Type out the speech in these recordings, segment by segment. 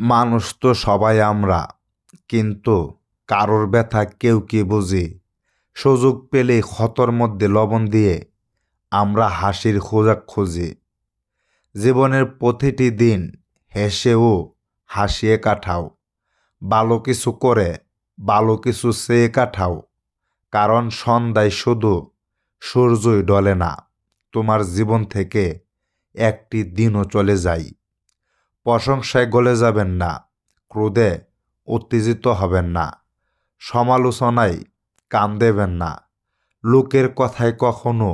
মানুষ তো সবাই আমরা, কিন্তু কারোর ব্যথা কেউ কি বুঝি। সুযোগ পেলেই ক্ষতর মধ্যে লবণ দিয়ে আমরা হাসির খোঁজাক খুঁজি। জীবনের প্রতিটি দিন হেসেও হাসিয়ে কাটাও। ভালো কিছু করে, ভালো কিছু চেয়ে কাটাও। কারণ সন্ধ্যায় শুধু সূর্যই ডলে না, তোমার জীবন থেকে একটি দিনও চলে যায়। প্রশংসায় গলে যাবেন না, ক্রোধে উত্তেজিত হবেন না, সমালোচনায় কান দেবেন না, লোকের কথায় কখনো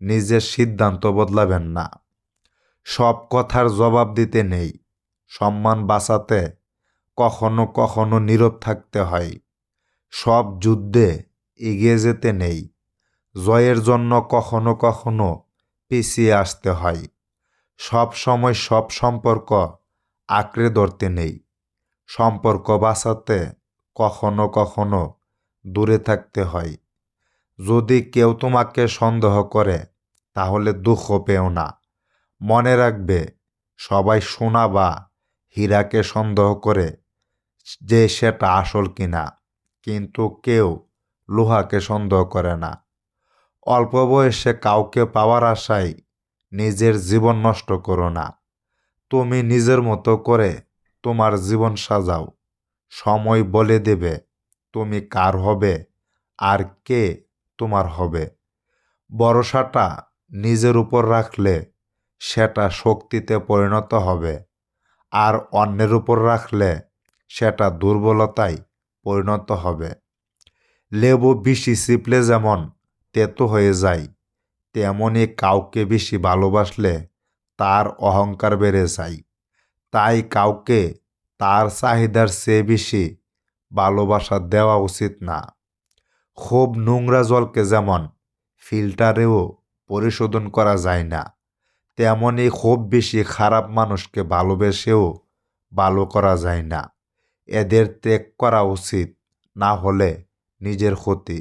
নিজের সিদ্ধান্ত বদলাবেন না। সব কথার জবাব দিতে নেই, সম্মান বাঁচাতে কখনো কখনো নীরব থাকতে হয়। সব যুদ্ধে এগিয়ে যেতে নেই, জয়ের জন্য কখনো কখনো পিছিয়ে আসতে হয়। সব সময় সব সম্পর্ক আঁকড়ে ধরতে নেই। সম্পর্ক বাঁচাতে কখনো কখনো দূরে থাকতে হয়। যদি কেউ তোমাকে সন্দেহ করে, তাহলে দুঃখ পেও না। মনে রাখবে, সবাই সোনা বা হীরাকে সন্দেহ করে যে সেটা আসল কিনা, কিন্তু কেউ লোহাকে সন্দেহ করে না। অল্প বয়সে কাউকে পাওয়ার আশায় নিজের জীবন নষ্ট করো না। তুমি নিজের মতো করে তোমার জীবন সাজাও। সময় বলে দেবে, তুমি কার হবে, আর কে তোমার হবে। ভরসাটা নিজের উপর রাখলে সেটা শক্তিতে পরিণত হবে, আর অন্যের উপর রাখলে সেটা দুর্বলতায় পরিণত হবে। লেবু বেশি চিপলে যেমন তেতো হয়ে যায় তেমনই কাউকে বেশি ভালোবাসলে তার অহংকার বেড়ে যায়। তাই কাউকে তার চাহিদার চেয়ে বেশি ভালোবাসা দেওয়া উচিত না। খুব নোংরা জলকে যেমন ফিল্টারেও পরিশোধন করা যায় না তেমনই খুব বেশি খারাপ মানুষকে ভালোবেসেও ভালো করা যায় না। এদের ত্যাগ করা উচিত, না হলে নিজের ক্ষতি।